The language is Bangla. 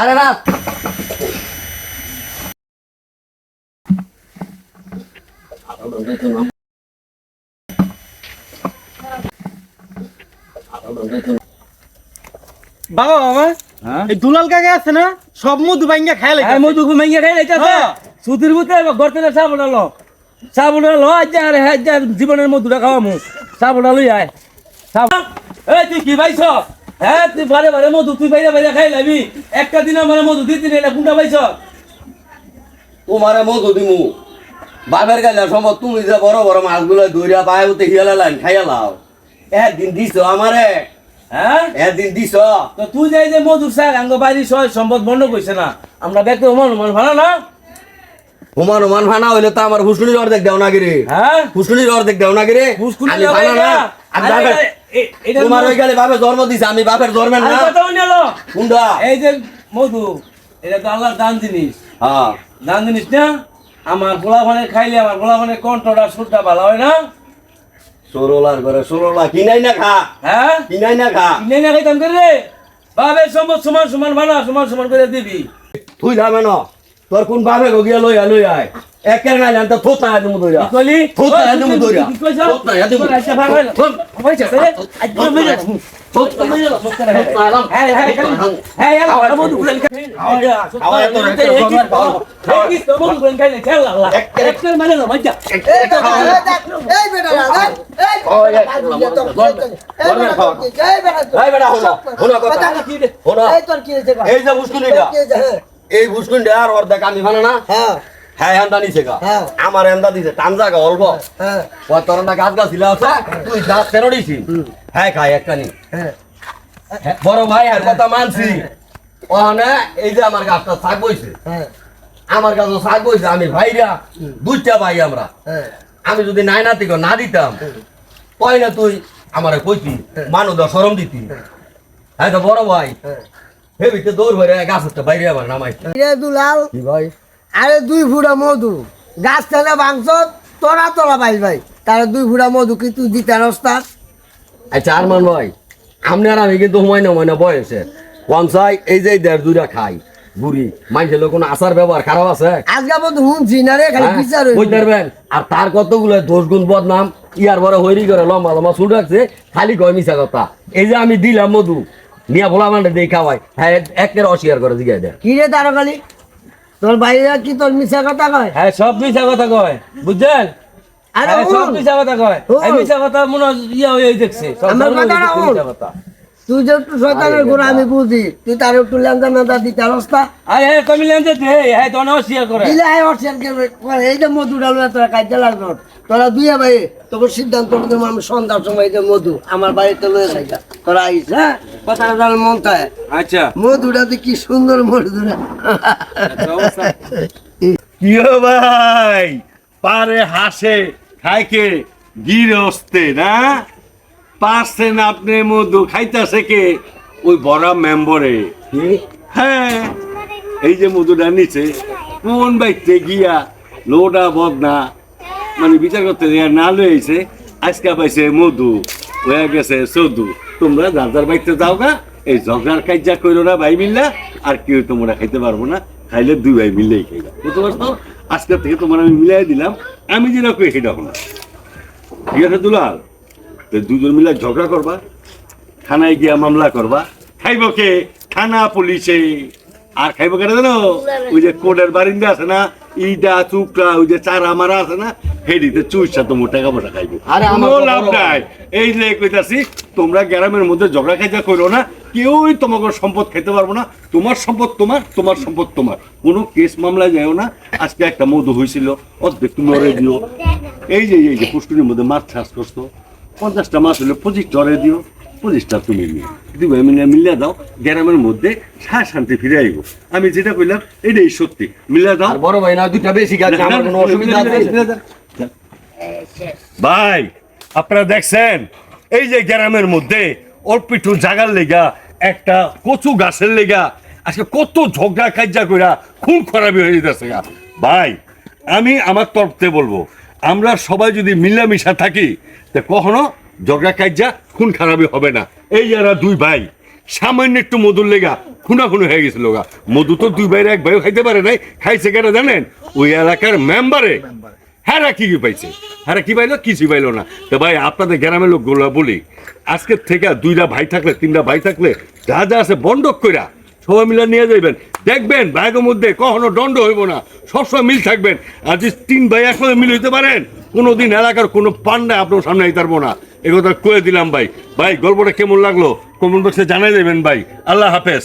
আরে না। বাবা বাবা হ্যাঁ? এই দুলাল কাকা আছে না? সব মধু ভাঙ্গা খাই লাগে হ্যাঁ মধু ঘুমাইয়া খাই লাইতাছে। হ্যাঁ। সুতির বুতে গর্তে সাবুন লো সাবুন লো আজ আরে জীবনের মধুটা খাওয়ামু। সাবুন লই আয়। এই তুই কি পাইছ হ্যাঁ তুই বারে বারে মধু তুই বাইরে বাইরে খাই লাবি। একটা দিন আমার মধু দিতি কোনটা পাইছ? তোমারে মধু দিমু। বাবের গাইলা সম্ভব তুমি যে বড় বড় মাছগুলো দৌড়া পায়ে উঠে হিয়ালা লাইন খাইয়া লাও। একদিন দিছ আমারে? হ্যাঁ? একদিন দিছ? তো তুই যাই যে মধুর আঙ্গ সম্পদ বন্ধ না। আমরা ভালো না? হইলে তো আমার হুসুনির অর্ধেক দেও না গিরে। হ্যাঁ? হুসুনির অর্ধেক দেও না গিরে। পুষ্কুনি না বাপের- তোমার ওই গেলে বাপে জন্ম দিছে আমি বাপের জন্মের না কুন্ডা। এই যে মধু এটা তো আল্লাহর দান জিনিস। হ্যাঁ। দান জিনিস না? আমার গোলাপানের খাইলে আমার গোলাপানের কণ্ঠটা সুরটা ভালো হয় না? সরলার ঘরে সরলা কিনাই না খা। হ্যাঁ? কিনাই না খা। কিনে না খাইতাম করে রে? বাবে সম্পদ সমান সমান বানা সমান সমান করে দিবি। তুই যাবে না। তোর কোন বাপে গিয়া লই লই আয় একের নাই জানতে থোতা আয় তুমি দইরা কি কইলি থোতা কি কইছ থোতা আয় তুমি আচ্ছা ভালো হলো হইছে তাই আজ মেরে থোতা হ্যাঁ হ্যাঁ হ্যাঁ হ্যাঁ আমার মধু গুলেন খাই খাওয়া তো রেখে জন্মের খাওয়া। কি তো মধু গুলেন খাই না খেলা আল্লাহ একটা মানে না মজা এই বেটা এই বেটা এই জন্মের খাওয়া। এই বেটা এই বেটা হলো হলো কথা কি হলো এই তোর কি হয়েছে এই যে হয়েছে হ্যাঁ এই বুসকুনিটা আর অর্ধেক আমি ফানা না। হ্যাঁ। হ্যাঁ এন্দা নিছে গা। হ্যাঁ। আমার এন্দা দিছে টান অল্প। হ্যাঁ ও তোর না গাছ গাছ ছিল আছে তুই গাছ দিছি। হ্যাঁ খাই হ্যাঁ। হ্যাঁ, বড় ভাই আর কথা মানছি। ওখানে এই যে আমার গাছটা শাক বইছে হ্যাঁ। আমার গাছও শাক বইছে আমি ভাইরা দুইটা ভাই আমরা। হ্যাঁ। আমি যদি নাই নাতি না দিতাম কই না তুই আমার কইতি মানুষ দা সরম দিতি। হ্যাঁ তো বড় ভাই। হ্যাঁ। হে ভিতরে দৌড় ভরে গাছটা বাইরে আমার নামাই। রে দুলাল কি ভাই? আরে দুই ফুটা মধু। গাছ থেকে ভাঙছ তোরা তোরা ভাই। তার দুই ফুটা মধু কি তুই দিতে আচ্ছা আরমান ভাই আমি কিন্তু হুমায় না হুমায় বয়সে। পঞ্চায় এই যে দেড় দুইটা খাই বুড়ি। মানুষের লোক কোনো আচার ব্যবহার খারাপ আছে? আজকে মতো শুনছি না রে খালি হ্যাঁ? বিচার বুঝতে পারবেন? আর তার কতগুলো দোষ গুণ বদনাম ইয়ার বড় হইরি করে লম্বা লম্বা শুরু রাখছে খালি কয় মিশা কথা। এই যে আমি দিলাম মধু নিয়া ভোলা মানে দিয়ে খাওয়াই। হ্যাঁ একের অস্বীকার করে জিগাই দেয়। কি রে তার খালি তোর বাইরে কি তোর মিশা কথা কয়? হ্যাঁ সব মিছা কথা কয় বুঝছেন? আরে হ্যাঁ, সব মিছা কথা কয়। এই মিছা কথা মনে হয় ইয়া হয়ে দেখছে আমার কথা। তুই যে একটু শয়তানের আমি বুঝি। তুই তার একটু লেন্দা মেন্দা দিতে রস্তা আরে হ্যাঁ কমি লেনতে দে হ্যাঁ তো অনেক অস্বীকার করে। দিলে অর্চেন কে করে এই যে মধু ডালু তোরা কাজে লাগল। তোরা দুই ভাই তোকে সিদ্ধান্ত আমি সন্ধ্যার সময় যে মধু আমার বাড়িতে লয়ে যাইগা। তোরা আইস হ্যাঁ? কথাটা তার মন থাকে আচ্ছা কি সুন্দর মধুরা। কিও ভাই পারে হাসে গিরস্তে না? পারছেন আপনি মধু খাইতেছে কে? ওই বড় মেম্বরে। হ্যাঁ এই যে মধুটা নিচে কোন বাইতে গিয়া লোডা বদনা মানে বিচার করতে না লইছে আজকে পাইছে মধু হয়ে গেছে সদু তোমরা যার বাইতে যাও গা এই ঝগড়ার কাজা করো না ভাই মিল্লা আর কেউ তোমরা খাইতে পারব না খাইলে দুই ভাই মিললেই খাইবা। বুঝতে পারছ? আজকে থেকে তোমার আমি মিলাই দিলাম আমি যেটা কই সেটা হলো ঠিক আছে দুলাল? তো দুজন মিলে ঝগড়া করবা থানায় গিয়া মামলা করবা খাইব কে? থানা পুলিশে। আর খাইব কেন জানো? ওই যে কোডের বারিন্দা আছে না ইটা চুকরা ওই যে চারা মারা আছে না হেডিতে চুইসা তোমার টাকা পয়সা খাইব আরে আমার লাভ নাই এই যে কইতাছি তোমরা গ্রামের মধ্যে ঝগড়া খাইজা করো না কেউই তোমাকে সম্পদ খেতে পারব না তোমার সম্পদ তোমার তোমার সম্পদ তোমার কোনো কেস মামলায় যাও না আজকে একটা মধু হয়েছিল অর্ধেক তুমি ওরে দিও এই যে এই যে পুষ্করির মধ্যে মাছ চাষ করছ পঞ্চাশটা মাছ হলে পঁচিশটা ওরে দিও পঁচিশটা তুমি নিও দিবে মিলে মিলিয়ে দাও গ্রামের মধ্যে সার শান্তি ফিরে আইব আমি যেটা কইলাম এটাই সত্যি মিলিয়ে দাও বড় ভাই না দুইটা বেশি গাছ আমার কোনো অসুবিধা ভাই, আপনারা দেখছেন? এই যে গ্রামের মধ্যে একটু জাগার লেগা, একটা কচু গাছের লেগা, আজকে কত ঝগড়া কাজ্জা কইরা খুন খরাবি হয়ে যেতেছে ভাই, আমি আমার তরফ থেকে বলব, আমরা সবাই যদি মিলামিশা থাকি, তা কখনো ঝগড়া কাজ্জা খুন খারাপি হবে না। এই যারা দুই ভাই, সামান্য একটু মধুর লেগা খুনা খুনো হয়ে গেছিল গা। মধু তো দুই বাইরে এক ভাইও খাইতে পারে নাই, খাইছে কেন জানেন? ওই এলাকার মেম্বারে। হ্যাঁ কি কি পাইছে। হ্যাঁ কি পাইলো? কিছুই পাইলো না। তো ভাই, আপনাদের গ্রামের লোকগুলো বলি, আজকের থেকে দুইটা ভাই থাকলে, তিনটা ভাই থাকলে, যা যা আছে বন্ডক কইরা সবাই মিলে নিয়ে যাইবেন। দেখবেন, ভাইয়ের মধ্যে কখনো দণ্ড হইব না। সবসময় মিল থাকবেন। আর যদি তিন ভাই একসাথে মিল হইতে পারেন, কোনোদিন এলাকার কোনো পান্ডা আপনার সামনে আইতে পারব না। কথা কয়ে দিলাম ভাই। ভাই, গল্পটা কেমন লাগল? কমেন্ট বক্সে জানাই দেবেন ভাই। আল্লাহ হাফেজ।